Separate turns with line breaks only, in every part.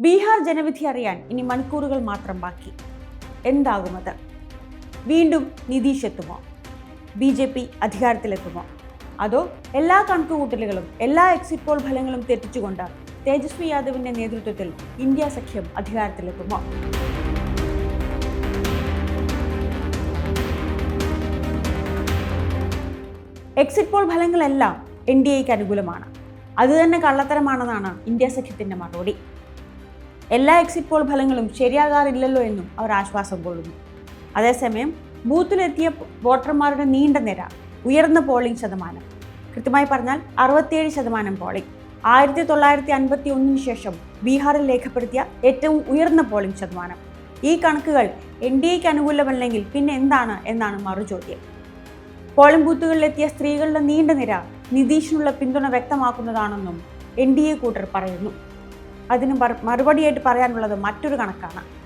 ബീഹാർ ജനവിധി അറിയാൻ ഇനി മണിക്കൂറുകൾ മാത്രം ബാക്കി. എന്താകുമത്? വീണ്ടും നിതീഷ് എത്തുമോ? ബി ജെ പി അധികാരത്തിലെത്തുമോ? അതോ എല്ലാ കണക്കുകൂട്ടലുകളും എല്ലാ എക്സിറ്റ് പോൾ ഫലങ്ങളും തെറ്റിച്ചുകൊണ്ട് തേജസ്വി യാദവിന്റെ നേതൃത്വത്തിൽ ഇന്ത്യ സഖ്യം അധികാരത്തിലെത്തുമോ? എക്സിറ്റ് പോൾ ഫലങ്ങളെല്ലാം എൻ ഡി എക്ക് അനുകൂലമാണ്. അതുതന്നെ കള്ളത്തരമാണെന്നാണ് ഇന്ത്യ സഖ്യത്തിന്റെ മറുപടി. എല്ലാ എക്സിറ്റ് പോൾ ഫലങ്ങളും ശരിയാകാറില്ലല്ലോ എന്നും അവർ ആശ്വാസം കൊള്ളുന്നു. അതേസമയം ബൂത്തിലെത്തിയ വോട്ടർമാരുടെ നീണ്ട നിര ഉയർന്ന പോളിംഗ് ശതമാനം. കൃത്യമായി പറഞ്ഞാൽ അറുപത്തിയേഴ് ശതമാനം പോളിംഗ് ആയിരത്തി തൊള്ളായിരത്തി അൻപത്തി ഒന്നിന് ശേഷം ബീഹാറിൽ രേഖപ്പെടുത്തിയ ഏറ്റവും ഉയർന്ന പോളിംഗ് ശതമാനം. ഈ കണക്കുകൾ എൻ ഡി എക്ക് അനുകൂലമല്ലെങ്കിൽ പിന്നെ എന്താണ് എന്നാണ് മറുചോദ്യം. പോളിംഗ് ബൂത്തുകളിലെത്തിയ സ്ത്രീകളുടെ നീണ്ട നിര നിതീഷിനുള്ള പിന്തുണ വ്യക്തമാക്കുന്നതാണെന്നും എൻ ഡി എ കൂട്ടർ പറയുന്നു. അതിന് മറു- മറുപടിയായിട്ട് പറയാനുള്ളത് മറ്റൊരു കണക്കാണ്.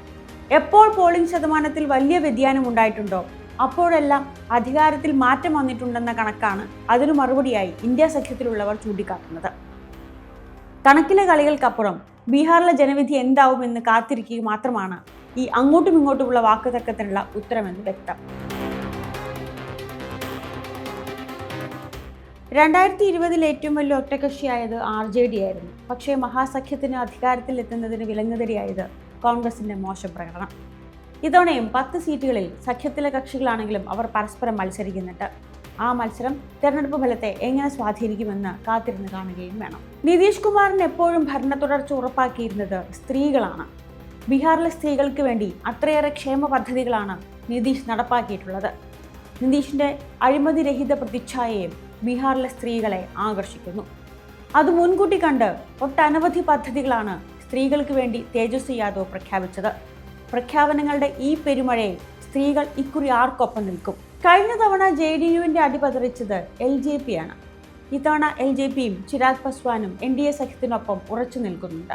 എപ്പോൾ പോളിംഗ് ശതമാനത്തിൽ വലിയ വ്യതിയാനം ഉണ്ടായിട്ടുണ്ടോ? അപ്പോഴെല്ലാം അധികാരത്തിൽ മാറ്റം വന്നിട്ടുണ്ടെന്ന കണക്കാണ് അതിനു മറുപടിയായി ഇന്ത്യ സഖ്യത്തിലുള്ളവർ ചൂണ്ടിക്കാട്ടുന്നത്. കണക്കിലെ കളികൾക്കപ്പുറം ബീഹാറിലെ ജനവിധി എന്താവും എന്ന് കാത്തിരിക്കുക മാത്രമാണ് ഈ അങ്ങോട്ടും ഇങ്ങോട്ടുമുള്ള വാക്കുതർക്കത്തിനുള്ള ഉത്തരമെന്ന് വ്യക്തം. രണ്ടായിരത്തി ഇരുപതിൽ ഏറ്റവും വലിയ ഒറ്റകക്ഷിയായത് ആർ ജെ ഡി ആയിരുന്നു. പക്ഷേ മഹാസഖ്യത്തിന് അധികാരത്തിൽ എത്തുന്നതിന് വിലങ്ങുതടിയായത് കോൺഗ്രസിന്റെ മോശം പ്രകടനം. ഇതോടെയും പത്ത് സീറ്റുകളിൽ സഖ്യത്തിലെ കക്ഷികളാണെങ്കിലും അവർ പരസ്പരം മത്സരിക്കുന്നുണ്ട്. ആ മത്സരം തെരഞ്ഞെടുപ്പ് ഫലത്തെ എങ്ങനെ സ്വാധീനിക്കുമെന്ന് കാത്തിരുന്ന് കാണുകയും വേണം. നിതീഷ് കുമാറിന് എപ്പോഴും ഭരണ തുടർച്ച ഉറപ്പാക്കിയിരുന്നത് സ്ത്രീകളാണ്. ബീഹാറിലെ സ്ത്രീകൾക്ക് വേണ്ടി അത്രയേറെ ക്ഷേമ പദ്ധതികളാണ് നിതീഷ് നടപ്പാക്കിയിട്ടുള്ളത്. നിതീഷിന്റെ അഴിമതിരഹിത പ്രതിച്ഛായയും ബീഹാറിലെ സ്ത്രീകളെ ആകർഷിക്കുന്നു. അത് മുൻകൂട്ടി കണ്ട് ഒട്ടനവധി പദ്ധതികളാണ് സ്ത്രീകൾക്ക് വേണ്ടി തേജസ്വി യാദവ് പ്രഖ്യാപിച്ചത്. പ്രഖ്യാപനങ്ങളുടെ ഈ പെരുമഴയിൽ സ്ത്രീകൾ ഇക്കുറി ആർക്കൊപ്പം നിൽക്കും? കഴിഞ്ഞ തവണ ജെ ഡി യുവിന്റെ അടിപതറിച്ചത് എൽ ജെ പി ആണ്. ഇത്തവണ എൽ ജെ പിയും ചിരാഗ് പസ്വാനും എൻ ഡി എ സഖ്യത്തിനൊപ്പം ഉറച്ചു നിൽക്കുന്നുണ്ട്.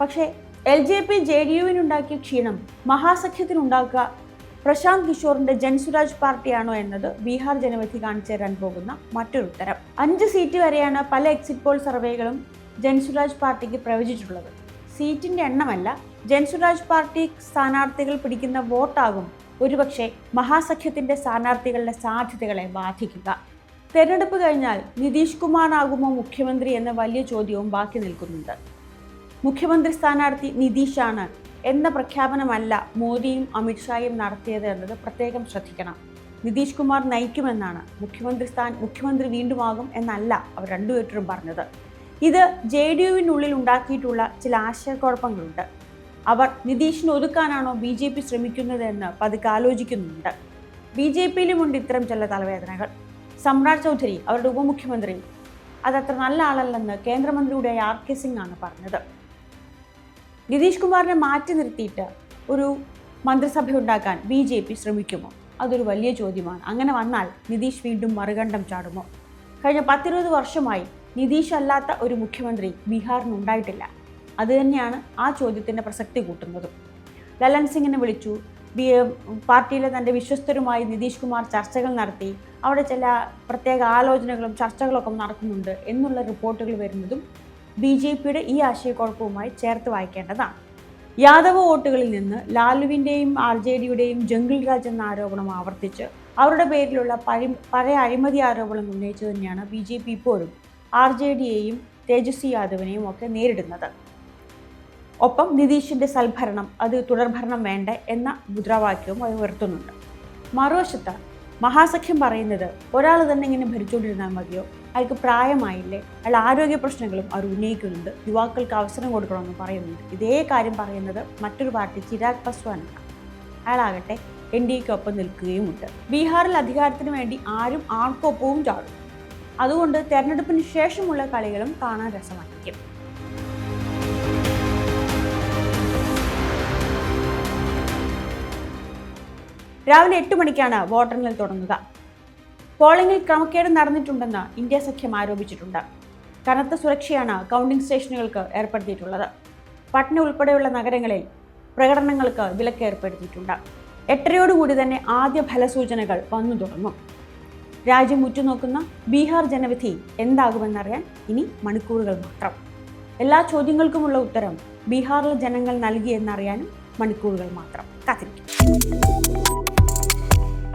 പക്ഷേ L J P J D യുവിനുണ്ടാക്കിയ ക്ഷീണം മഹാസഖ്യത്തിനുണ്ടാക്കുക പ്രശാന്ത് കിഷോറിന്റെ ജൻസുരാജ് പാർട്ടിയാണോ എന്നത് ബീഹാർ ജനവിധി കാണിച്ചു തരാൻ പോകുന്ന മറ്റൊരു ഉത്തരം. അഞ്ച് സീറ്റ് വരെയാണ് പല എക്സിറ്റ് പോൾ സർവേകളും ജൻസുരാജ് പാർട്ടിക്ക് പ്രവചിച്ചിട്ടുള്ളത്. സീറ്റിന്റെ എണ്ണമല്ല ജൻസുരാജ് പാർട്ടി സ്ഥാനാർത്ഥികൾ പിടിക്കുന്ന വോട്ടാകും ഒരുപക്ഷെ മഹാസഖ്യത്തിന്റെ സ്ഥാനാർത്ഥികളുടെ സാധ്യതകളെ ബാധിക്കുക. തെരഞ്ഞെടുപ്പ് കഴിഞ്ഞാൽ നിതീഷ് കുമാറാകുമോ മുഖ്യമന്ത്രി എന്ന വലിയ ചോദ്യവും ബാക്കി നിൽക്കുന്നുണ്ട്. മുഖ്യമന്ത്രി സ്ഥാനാർത്ഥി നിതീഷാണ് എന്ന പ്രഖ്യാപനമല്ല മോദിയും അമിത്ഷായും നടത്തിയത് എന്നത് പ്രത്യേകം ശ്രദ്ധിക്കണം. നിതീഷ് കുമാർ നയിക്കുമെന്നാണ് മുഖ്യമന്ത്രി സ്ഥാൻ മുഖ്യമന്ത്രി വീണ്ടും ആകും എന്നല്ല അവർ രണ്ടുപേരും പറഞ്ഞത്. ഇത് ജെ ഡി യുവിനുള്ളിൽ ഉണ്ടാക്കിയിട്ടുള്ള ചില ആശയക്കുഴപ്പങ്ങളുണ്ട്. അവർ നിതീഷിനെ ഒതുക്കാനാണോ ബി ജെ പി ശ്രമിക്കുന്നത് എന്ന് പതുക്കെ ആലോചിക്കുന്നുണ്ട് ബി ജെ പിയിലുമുണ്ട് ഇത്തരം ചില തലവേദനകൾ. സമ്രാട് ചൗധരി അവരുടെ ഉപമുഖ്യമന്ത്രി. അതത്ര നല്ല ആളല്ലെന്ന് കേന്ദ്രമന്ത്രിയുടെ ആർ കെ സിംഗ് ആണ് പറഞ്ഞത്. നിതീഷ് കുമാറിനെ മാറ്റി നിർത്തിയിട്ട് ഒരു മന്ത്രിസഭ ഉണ്ടാക്കാൻ ബി ജെ പി ശ്രമിക്കുമോ? അതൊരു വലിയ ചോദ്യമാണ്. അങ്ങനെ വന്നാൽ നിതീഷ് വീണ്ടും മറുകണ്ഠം ചാടുമോ? കഴിഞ്ഞ പത്തിരുപത് വർഷമായി നിതീഷ് അല്ലാത്ത ഒരു മുഖ്യമന്ത്രി ബീഹാറിനുണ്ടായിട്ടില്ല അതുതന്നെയാണ് ആ ചോദ്യത്തിന്റെ പ്രസക്തി കൂട്ടുന്നതും. ലലൻ സിംഗിനെ വിളിച്ചു. ബി പാർട്ടിയിലെ തന്റെ വിശ്വസ്തരുമായി നിതീഷ് കുമാർ ചർച്ചകൾ നടത്തി. അവിടെ ചില പ്രത്യേക ആലോചനകളും ചർച്ചകളൊക്കെ നടക്കുന്നുണ്ട് എന്നുള്ള റിപ്പോർട്ടുകൾ വരുന്നതും ബി ജെ പിയുടെ ഈ ആശയക്കുഴപ്പവുമായി ചേർത്ത് വായിക്കേണ്ടതാണ്. യാദവ വോട്ടുകളിൽ നിന്ന് ലാലുവിന്റെയും ആർ ജെ ഡിയുടെയും ജംഗിൾ രാജ് എന്ന ആരോപണം ആവർത്തിച്ച് അവരുടെ പേരിലുള്ള പഴി പഴയ അഴിമതി ആരോപണം ഉന്നയിച്ചു തന്നെയാണ് ബി ജെ പി ഇപ്പോഴും ആർ ജെ ഡിയെയും തേജസ്വി യാദവിനെയും ഒക്കെ നേരിടുന്നത്. ഒപ്പം നിതീഷിന്റെ സൽഭരണം അത് തുടർഭരണം വേണ്ട എന്ന മുദ്രാവാക്യവും അത് ഉയർത്തുന്നുണ്ട്. മറുവശത്ത് മഹാസഖ്യം പറയുന്നത് ഒരാൾ തന്നെ ഇങ്ങനെ ഭരിച്ചുകൊണ്ടിരുന്നാൽ മതിയോ? അയാൾക്ക് പ്രായമായില്ലേ? അയാൾ ആരോഗ്യ പ്രശ്നങ്ങളും അവർ ഉന്നയിക്കുന്നുണ്ട്. യുവാക്കൾക്ക് അവസരം കൊടുക്കണമെന്ന് പറയുന്നുണ്ട്. ഇതേ കാര്യം പറയുന്നത് മറ്റൊരു പാർട്ടി ചിരാഗ് പസ്വാനാണ്. അയാളാകട്ടെ എൻ ഡി എക്ക് ഒപ്പം നിൽക്കുകയുമുണ്ട്. ബീഹാറിൽ അധികാരത്തിന് വേണ്ടി ആരും ആർക്കൊപ്പവും ചാടും. അതുകൊണ്ട് തെരഞ്ഞെടുപ്പിന് ശേഷമുള്ള കളികളും കാണാൻ രസമായിരിക്കും. രാവിലെ എട്ട് മണിക്കാണ് വോട്ടെണ്ണൽ തുടങ്ങുക. പോളിംഗിൽ ക്രമക്കേട് നടന്നിട്ടുണ്ടെന്ന് ഇന്ത്യ സഖ്യം ആരോപിച്ചിട്ടുണ്ട്. കനത്ത സുരക്ഷയാണ് കൗണ്ടിംഗ് സ്റ്റേഷനുകൾക്ക് ഏർപ്പെടുത്തിയിട്ടുള്ളത്. പട്ന ഉൾപ്പെടെയുള്ള നഗരങ്ങളിൽ പ്രകടനങ്ങൾക്ക് വിലക്ക് ഏർപ്പെടുത്തിയിട്ടുണ്ട്. എട്ടരയോടുകൂടി തന്നെ ആദ്യ ഫലസൂചനകൾ വന്നു തുടങ്ങും. രാജ്യം ഉറ്റുനോക്കുന്ന ബീഹാർ ജനവിധി എന്താകുമെന്നറിയാൻ ഇനി മണിക്കൂറുകൾ മാത്രം. എല്ലാ ചോദ്യങ്ങൾക്കുമുള്ള ഉത്തരം ബീഹാറിലെ ജനങ്ങൾ നൽകിയെന്നറിയാനും മണിക്കൂറുകൾ മാത്രം. കാത്തിരിക്കും.